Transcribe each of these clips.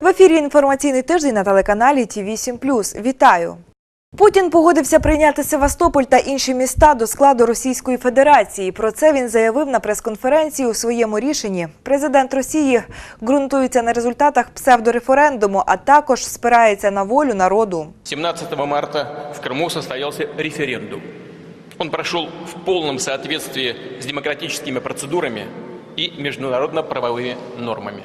В ефірі інформаційний тиждень на телеканалі Ті 8 Вітаю! Путін погодився прийняти Севастополь та інші міста до складу Російської Федерації. Про це він заявив на прес-конференції у своєму рішенні. Президент Росії ґрунтується на результатах псевдореферендуму, а також спирається на волю народу. 17 марта в Крыму состоялся референдум. Он прошел в полном соответствии с демократическими процедурами и международно-правовыми нормами.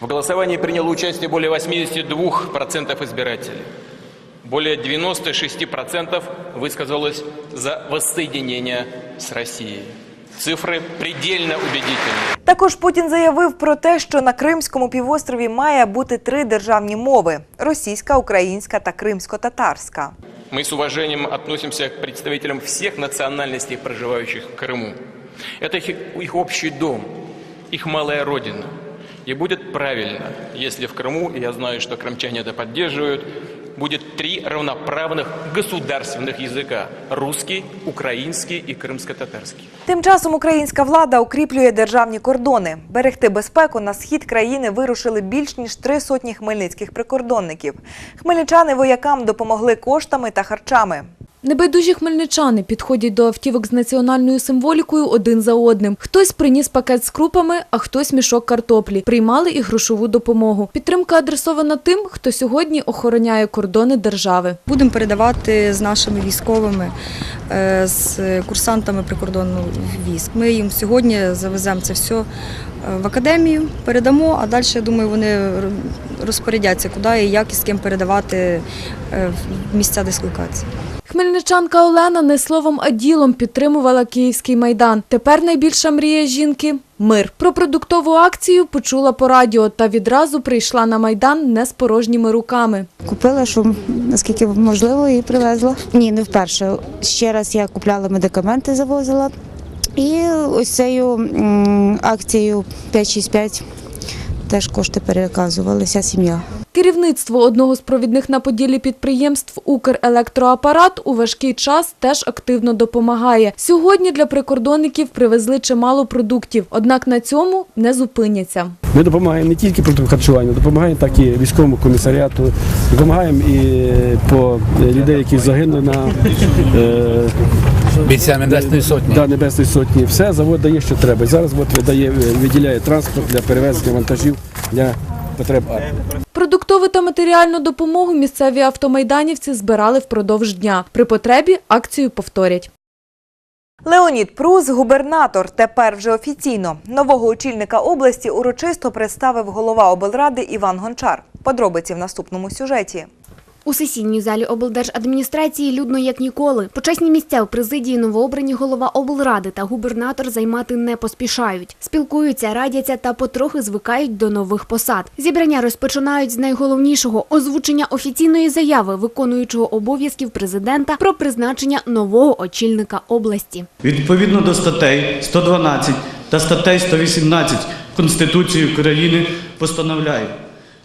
В голосовании приняло участие более 82% избирателей. Более 96% высказалось за воссоединение с Россией. Цифры предельно убедительны. Також Путін заявив про те, що на Кримському півострові має бути три державні мови: російська, українська та кримсько-татарська. Мы с уважением относимся к представителям всех национальностей, проживающих в Крыму. Это их, их общий дом, их малая родина. И будет правильно, если в Крыму, и я знаю, что крымчане это поддерживают, будет три равноправных государственных языка – русский, украинский и крымско-татарский. Тим часом українська влада укріплює державні кордони. Берегти безпеку на схід країни вирушили більш ніж три сотні хмельницьких прикордонників. Хмельничани воякам допомогли коштами та харчами. Небайдужі хмельничани підходять до автівок з національною символікою один за одним. Хтось приніс пакет з крупами, а хтось мішок картоплі. Приймали і грошову допомогу. Підтримка адресована тим, хто сьогодні охороняє кордони держави. Будемо передавати з нашими військовими, е, з курсантами прикордонного військ. Ми їм сьогодні завеземо це все е, в академію, передамо, а далі, я думаю, вони розпорядяться, куди і як і з ким передавати е, в місця дислокації. Хмельничанка Олена не словом, а ділом підтримувала Київський майдан. Тепер найбільша мрія жінки мир. Про продуктову акцію почула по радіо та відразу прийшла на майдан не з порожніми руками. Купила, що наскільки можливо, і привезла. Ні, не вперше. Ще раз я купляла медикаменти, завозила. І ось цією акцією 565 теж кошти переказували, вся сім'я. Керівництво одного з провідних на Поділлі підприємств «Укрелектроапарат» у важкий час теж активно допомагає. Сьогодні для прикордонників привезли чимало продуктів, однак на цьому не зупиняться. Ми допомагаємо не тільки продуктам харчування, допомагаємо так і військовому комісаріату, допомагаємо і по людей, які загинули на е, бійцями Небесної Сотні. да, Небесної Сотні. Все завод дає, що треба. І зараз от видає, виділяє транспорт для перевезення вантажів для потреб армії. Продуктову та матеріальну допомогу місцеві автомайданівці збирали впродовж дня. При потребі акцію повторять. Леонід Прус, губернатор, тепер вже офіційно. Нового очільника області урочисто представив голова облради Іван Гончар. Подробиці в наступному сюжеті. У сесійній залі облдержадміністрації людно як ніколи. Почесні місця у президії новообрані голова облради та губернатор займати не поспішають. Спілкуються, радяться та потрохи звикають до нових посад. Зібрання розпочинають з найголовнішого – озвучення офіційної заяви виконуючого обов'язків президента про призначення нового очільника області. Відповідно до статей 112 та статей 118 Конституції України постановляю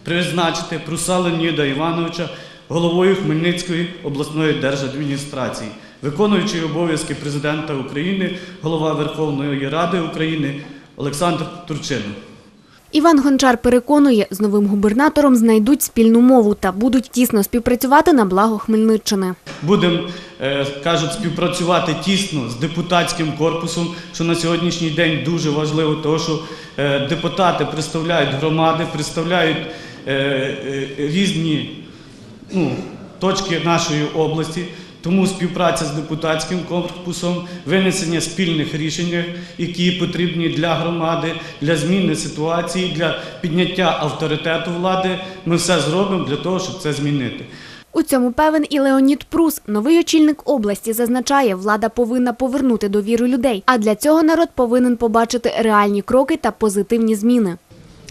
призначити Пруса Леоніда Івановича головою Хмельницької обласної держадміністрації, виконуючий обов'язки президента України, голова Верховної Ради України Олександр Турчинов. Іван Гончар переконує, з новим губернатором знайдуть спільну мову та будуть тісно співпрацювати на благо Хмельниччини. Будемо, е, кажуть, співпрацювати тісно з депутатським корпусом, що на сьогоднішній день дуже важливо, тому що е, депутати представляють громади, представляють е, різні ну, точки нашої області. Тому співпраця з депутатським корпусом, винесення спільних рішень, які потрібні для громади, для зміни ситуації, для підняття авторитету влади. Ми все зробимо для того, щоб це змінити. У цьому певен і Леонід Прус. Новий очільник області зазначає, влада повинна повернути довіру людей. А для цього народ повинен побачити реальні кроки та позитивні зміни.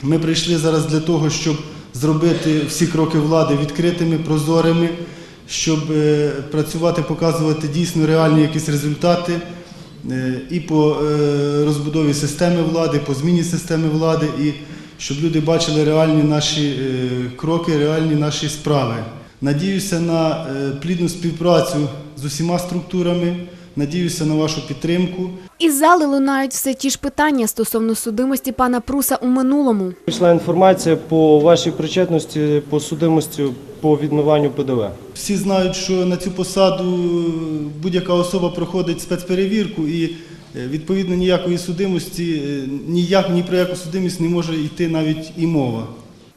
Ми прийшли зараз для того, щоб зробити всі кроки влади відкритими, прозорими, щоб е, працювати, показувати дійсно реальні якісь результати е, і по е, розбудові системи влади, по зміні системи влади, і щоб люди бачили реальні наші кроки, реальні наші справи. Надіюся на плідну співпрацю з усіма структурами, надіюся на вашу підтримку. Із зали лунають все ті ж питання стосовно судимості пана Пруса у минулому. Прийшла інформація по вашій причетності по судимості по відмиванню ПДВ. Всі знають, що на цю посаду будь-яка особа проходить спецперевірку і е, відповідно ніякої судимості, е, ніяк ні про яку судимість не може йти навіть і мова.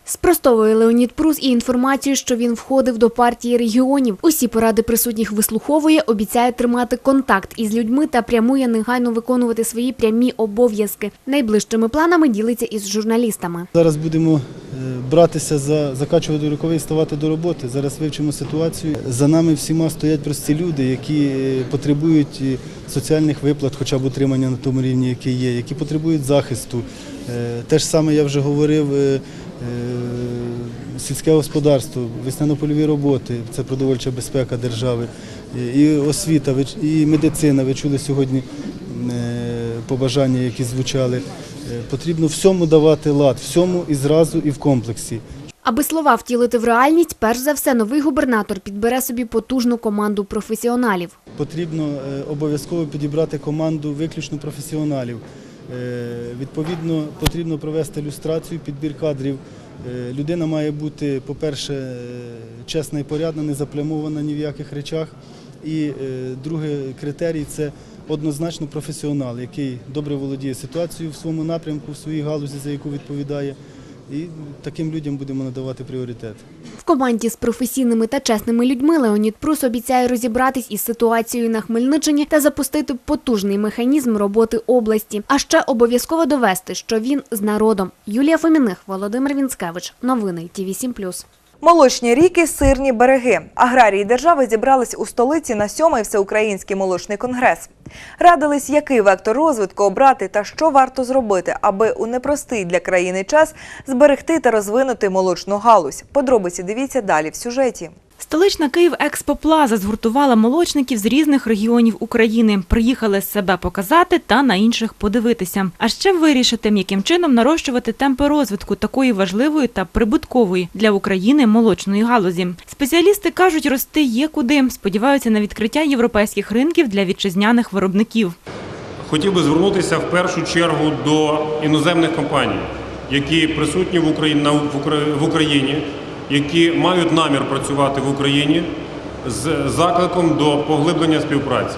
Спростовує Леонід Прус і інформацію, що він входив до партії регіонів. Усі поради присутніх вислуховує, обіцяє тримати контакт із людьми та прямує негайно виконувати свої прямі обов'язки. Найближчими планами ділиться із журналістами. Зараз будемо е, братися за закачувати рукави і ставати до роботи. Зараз вивчимо ситуацію. За нами всіма стоять прості люди, які е, потребують е, соціальних виплат, хоча б утримання на тому рівні, який є, які потребують захисту. Те ж саме я вже говорив. Е, Сільське господарство, весняно-польові роботи, це продовольча безпека держави, і освіта, і медицина. Ви чули сьогодні е, побажання, які звучали. Е, Потрібно всьому давати лад, всьому і зразу, і в комплексі. Аби слова втілити в реальність, перш за все новий губернатор підбере собі потужну команду професіоналів. Потрібно обов'язково підібрати команду виключно професіоналів. Е, Відповідно, потрібно провести люстрацію, підбір кадрів. Е, Людина має бути, по-перше, е, чесна і порядна, не заплямована ні в яких речах. І другий критерій це однозначно професіонал, який добре володіє ситуацією в своєму напрямку, в своїй галузі, за яку відповідає. І таким людям будемо надавати пріоритет. В команді з професійними та чесними людьми Леонід Прус обіцяє розібратись із ситуацією на Хмельниччині та запустити потужний механізм роботи області. А ще обов'язково довести, що він з народом. Юлія Фоміних, Володимир Вінськевич. Новини ТІВІ 7+. Молочні ріки, сирні береги. Аграрії держави зібрались у столиці на сьомий всеукраїнський молочний конгрес. Радились, який вектор розвитку обрати та що варто зробити, аби у непростий для країни час зберегти та розвинути молочну галузь. Подробиці дивіться далі в сюжеті. Столична Київ Експоплаза згуртувала молочників з різних регіонів України. Приїхали себе показати та на інших подивитися. А ще вирішити, яким чином нарощувати темпи розвитку такої важливої та прибуткової для України молочної галузі. Спеціалісти кажуть, рости є куди. Сподіваються на відкриття європейських ринків для вітчизняних виробників. Хотів би звернутися в першу чергу до іноземних компаній, які присутні в Україні в Укра- в Україні, які мають намір працювати в Україні з закликом до поглиблення співпраці.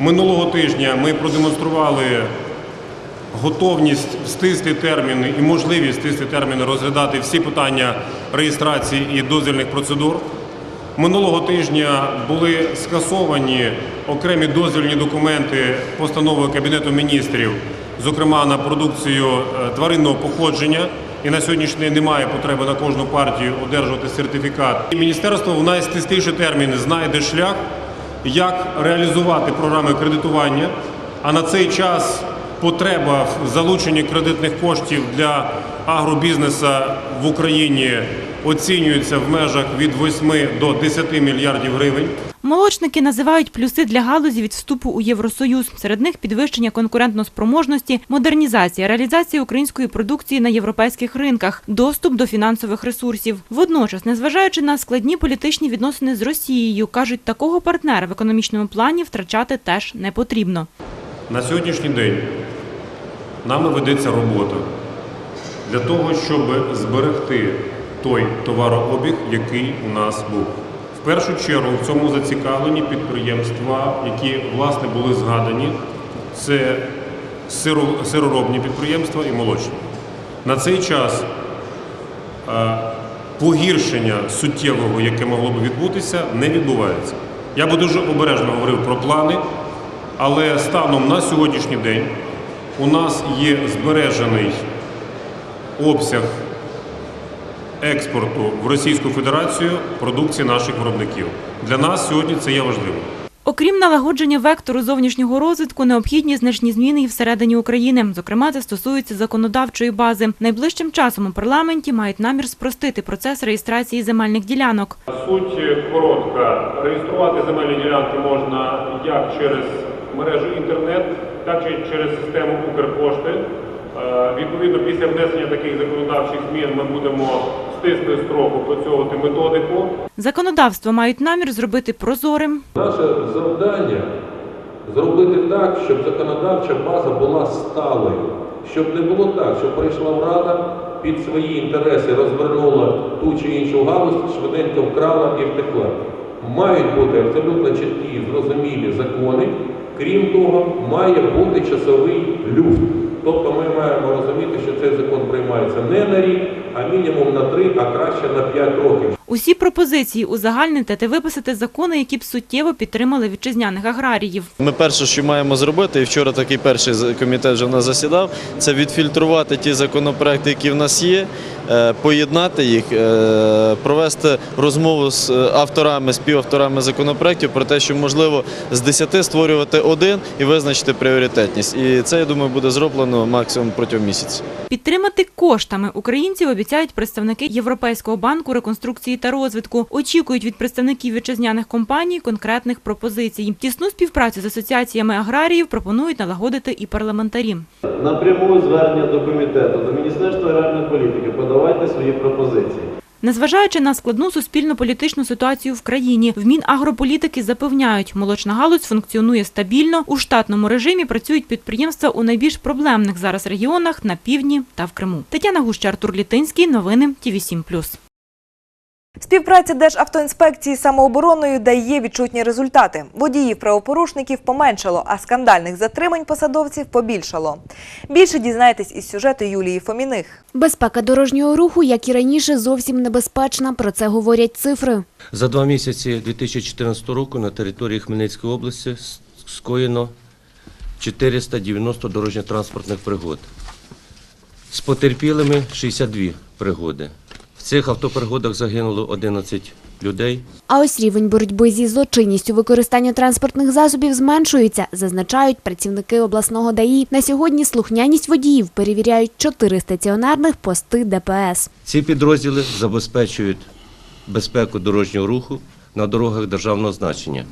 Минулого тижня ми продемонстрували готовність в стислі терміни і можливість в стислі терміни розглядати всі питання реєстрації і дозвільних процедур. Минулого тижня були скасовані окремі дозвільні документи постанови Кабінету міністрів, зокрема на продукцію е, тваринного походження. І на сьогоднішній день немає потреби на кожну партію одержувати сертифікат. І міністерство в найстисліші терміни знайде шлях, як реалізувати програми кредитування. А на цей час потреба в залученні кредитних коштів для агробізнесу в Україні оцінюється в межах від 8 до 10 мільярдів гривень. Молочники називають плюси для галузі від вступу у Євросоюз. Серед них підвищення конкурентноспроможності, модернізація, реалізація української продукції на європейських ринках, доступ до фінансових ресурсів. Водночас, незважаючи на складні політичні відносини з Росією, кажуть, такого партнера в економічному плані втрачати теж не потрібно. На сьогоднішній день нами ведеться робота для того, щоб зберегти той товарообіг, який у нас був. Першу чергу в цьому зацікавлені підприємства, які власне були згадані, це сироробні підприємства і молочні. На цей час е, погіршення суттєвого, яке могло б відбутися, не відбувається. Я би дуже обережно говорив про плани, але станом на сьогоднішній день у нас є збережений обсяг експорту в Російську Федерацію продукції наших виробників. Для нас сьогодні це є важливо. Окрім налагодження вектору зовнішнього розвитку, необхідні значні зміни і всередині України. Зокрема, це стосується законодавчої бази. Найближчим часом у парламенті мають намір спростити процес реєстрації земельних ділянок. Суть коротка. Реєструвати земельні ділянки можна як через мережу інтернет, так і через систему Укрпошти. Е, Відповідно, після внесення таких законодавчих змін ми будемо стислий строку опрацьовувати методику. Законодавство мають намір зробити прозорим, Наше завдання зробити так, щоб законодавча база була сталою, щоб не було так, що прийшла рада під свої інтереси розвернула ту чи іншу галузь, швиденько вкрала і втекла. Мають бути абсолютно чіткі, зрозумілі закони. Крім того, має бути часовий люфт. Тобто ми маємо розуміти, що цей закон приймається не на рік, а мінімум на три, а краще на п'ять років. Усі пропозиції узагальнити та виписати закони, які б суттєво підтримали вітчизняних аграріїв. Ми перше, що маємо зробити, і вчора такий перший комітет вже в нас засідав, це відфільтрувати ті законопроекти, які в нас є, е, поєднати їх, е, провести розмову з е, авторами, співавторами законопроектів про те, що можливо з 10 створювати один і визначити пріоритетність. І це, я думаю, буде зроблено максимум протягом місяця. Підтримати коштами українців обіцяють представники Європейського банку реконструкції та розвитку. Очікують від представників вітчизняних компаній конкретних пропозицій. Тісну співпрацю з асоціаціями аграріїв пропонують налагодити і парламентарі. Напряму звернення до комітету, до Міністерства аграрної політики, подавайте свої пропозиції. Незважаючи на складну суспільно-політичну ситуацію в країні, в Мінагрополітики запевняють, молочна галузь функціонує стабільно. У штатному режимі працюють підприємства у найбільш проблемних зараз регіонах на півдні та в Криму. Тетяна Гуща, Артур Літинський. Новини ТІВІ 7+. Співпраця Державтоінспекції з самообороною дає відчутні результати. Водіїв правопорушників поменшало, а скандальних затримань посадовців побільшало. Більше дізнаєтесь із сюжету Юлії Фоміних. Безпека дорожнього руху, як і раніше, зовсім небезпечна. Про це говорять цифри. За два місяці 2014 року на території Хмельницької області скоєно 490 дорожньо-транспортних пригод. З потерпілими 62 пригоди. В цих автопригодах загинуло 11 людей. А ось рівень боротьби зі злочинністю використання транспортних засобів зменшується, зазначають працівники обласного ДАІ. На сьогодні слухняність водіїв перевіряють чотири стаціонарних пости ДПС. Ці підрозділи забезпечують безпеку дорожнього руху на дорогах державного значення.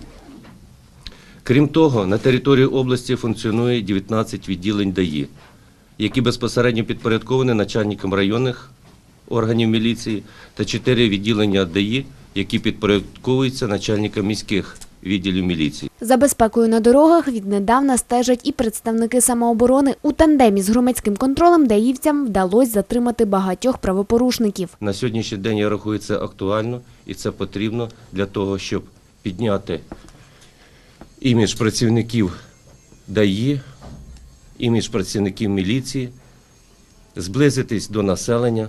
Крім того, на території області функціонує 19 відділень ДАІ, які безпосередньо підпорядковані начальникам районних органів міліції та 4 відділення ДАІ, які підпорядковуються начальникам міських відділів міліції. За безпекою на дорогах віднедавна стежать і представники самооборони. У тандемі з громадським контролем даївцям вдалося затримати багатьох правопорушників. На сьогоднішній день я рахую це актуально і це потрібно для того, щоб підняти імідж працівників ДАІ, імідж працівників міліції, зблизитись до населення,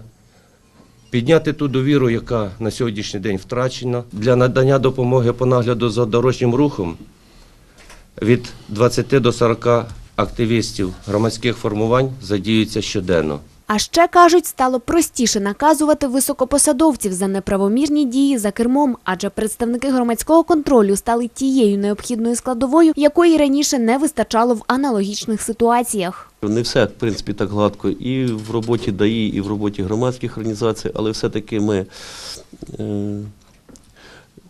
підняти ту довіру, яка на сьогоднішній день втрачена для надання допомоги по нагляду за дорожнім рухом від 20 до 40 активістів громадських формувань задіються щоденно. А ще кажуть, стало простіше наказувати високопосадовців за неправомірні дії за кермом, адже представники громадського контролю стали тією необхідною складовою, якої раніше не вистачало в аналогічних ситуаціях. Не все, в принципі, так гладко і в роботі ДАІ, і в роботі громадських організацій, але все-таки ми е,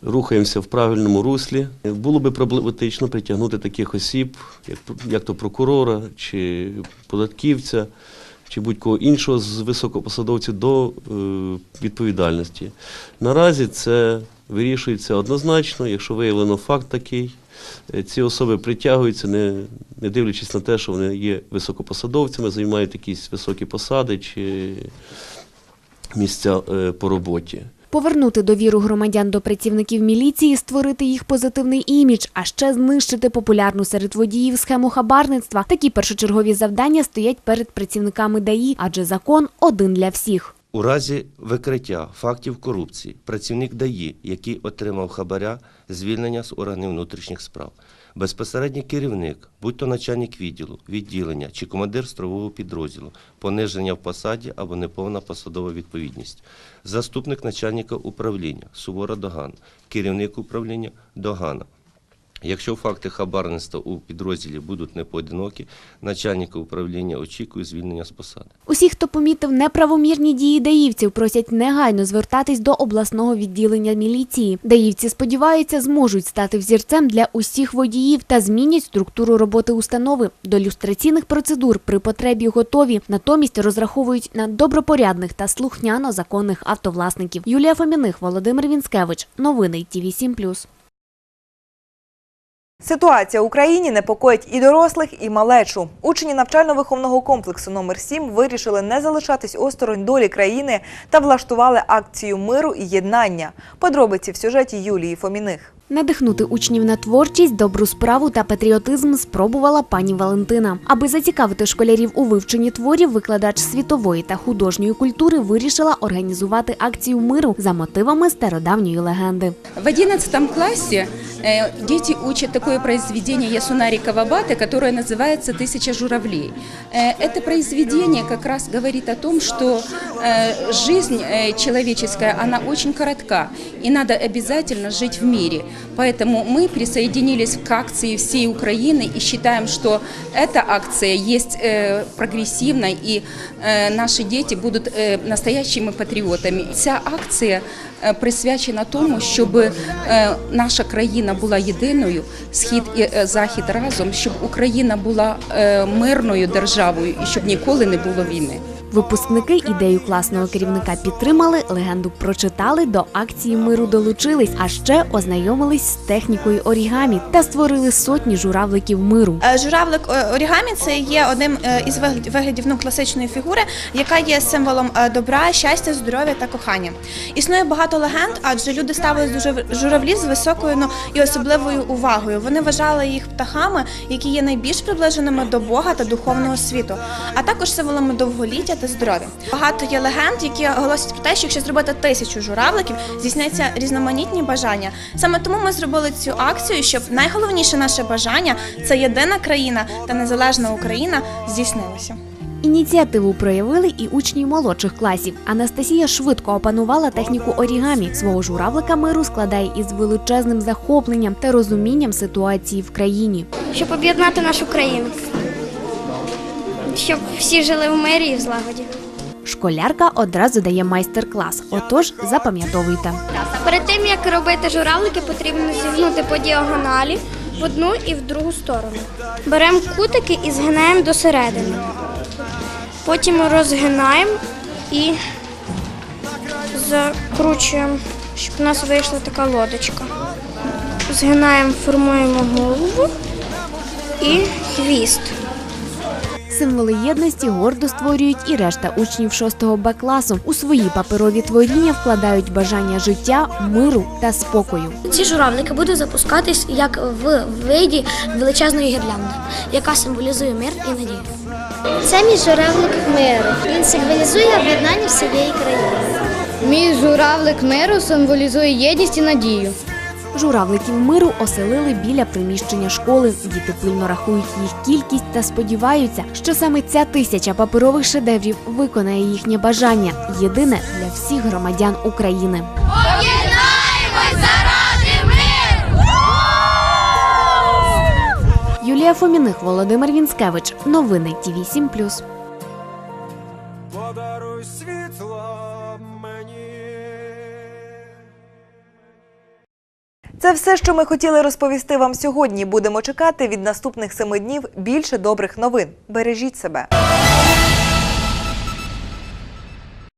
рухаємося в правильному руслі. Було би проблематично притягнути таких осіб, як, як то прокурора чи податківця, чи будь-кого іншого з високопосадовців до е, відповідальності. Наразі це вирішується однозначно, якщо виявлено факт такий. Е, Ці особи притягуються, не, не дивлячись на те, що вони є високопосадовцями, займають якісь високі посади чи місця е, по роботі. Повернути довіру громадян до працівників міліції, створити їх позитивний імідж, а ще знищити популярну серед водіїв схему хабарництва. Такі першочергові завдання стоять перед працівниками ДАІ, адже закон один для всіх. У разі викриття фактів корупції працівник ДАІ, який отримав хабаря, звільнення з органів внутрішніх справ. Безпосередній керівник, будь то начальник відділу, відділення чи командир стрового підрозділу, пониження в посаді або неповна посадова відповідність. Заступник начальника управління Сувора Догана, керівник управління Догана. Якщо факти хабарництва у підрозділі будуть непоодинокі, начальника управління очікує звільнення з посади. Усі, хто помітив неправомірні дії даївців, просять негайно звертатись до обласного відділення міліції. Даївці сподіваються, зможуть стати взірцем для усіх водіїв та змінять структуру роботи установи. До люстраційних процедур при потребі готові. Натомість розраховують на добропорядних та слухняно законних автовласників. Юлія Фоміних, Володимир Вінськевич. Новини ТІВІ 7+. Ситуація в Україні непокоїть і дорослих, і малечу. Учні навчально-виховного комплексу номер 7 вирішили не залишатись осторонь долі країни та влаштували акцію миру і єднання. Подробиці в сюжеті Юлії Фоміних. Надихнути учнів на творчість, добру справу та патріотизм спробувала пані Валентина. Аби зацікавити школярів у вивченні творів, викладач світової та художньої культури вирішила організувати акцію миру за мотивами стародавньої легенди. В 11 классе э, дети учат такое произведение Ясунари Кавабаты, которое называется «Тысяча журавлей». Э, это произведение как раз говорит о том, что э, жизнь э, человеческая, она очень коротка, и надо обязательно жить в мире. Поэтому мы присоединились к акции всей Украины и считаем, что эта акция есть э, прогрессивной, и э, наши дети будут э, настоящими патріотами. Ця акція е, присвячена тому, щоб е, наша країна була єдиною, схід і е, захід разом, щоб Україна була е, мирною державою і щоб ніколи не було війни. Випускники ідею класного керівника підтримали, легенду прочитали, до акції миру долучились, а ще ознайомились з технікою орігамі та створили сотні журавликів миру. Е, Журавлик е, орігамі це є одним е, із вигляд- виглядів ну, класичної фігури, яка є символом добра, щастя, здоров'я та кохання. Існує багато легенд, адже люди ставились до журавлів з високою ну, і особливою увагою. Вони вважали їх птахами, які є найбільш приближеними до Бога та духовного світу, а також символами довголіття та здоров'я. Багато є легенд, які оголосять про те, що якщо зробити тисячу журавликів, здійсняться різноманітні бажання. Саме тому ми зробили цю акцію, щоб найголовніше наше бажання це єдина країна та незалежна Україна здійснилося. Ініціативу проявили і учні молодших класів. Анастасія швидко опанувала техніку орігамі. Свого журавлика миру складає із величезним захопленням та розумінням ситуації в країні. щоб об'єднати нашу країну, щоб всі жили в мирі і в злагоді. Школярка одразу дає майстер-клас. Отож, запам'ятовуйте. Перед тим як робити журавлики, потрібно зігнути по діагоналі в одну і в другу сторону. Беремо кутики і згинаємо до середини. Потім розгинаємо і закручуємо, щоб у нас вийшла така лодочка. Згинаємо, формуємо голову і хвіст. Символи єдності гордо створюють і решта учнів 6 Б класу. У свої паперові творіння вкладають бажання життя, миру та спокою. Ці журавлики будуть запускатись як в виді величезної гірлянди, яка символізує мир і надію. Це мій журавлик миру. Він символізує об'єднання всієї країни. Мій журавлик миру символізує єдність і надію. Журавликів миру оселили біля приміщення школи. Діти пильно рахують їх кількість та сподіваються, що саме ця тисяча паперових шедеврів виконає їхнє бажання єдине для всіх громадян України. Юлія Фоміних, Володимир Вінськевич. Новини Ті 7 Це все, що ми хотіли розповісти вам сьогодні. Будемо чекати від наступних семи днів більше добрих новин. Бережіть себе.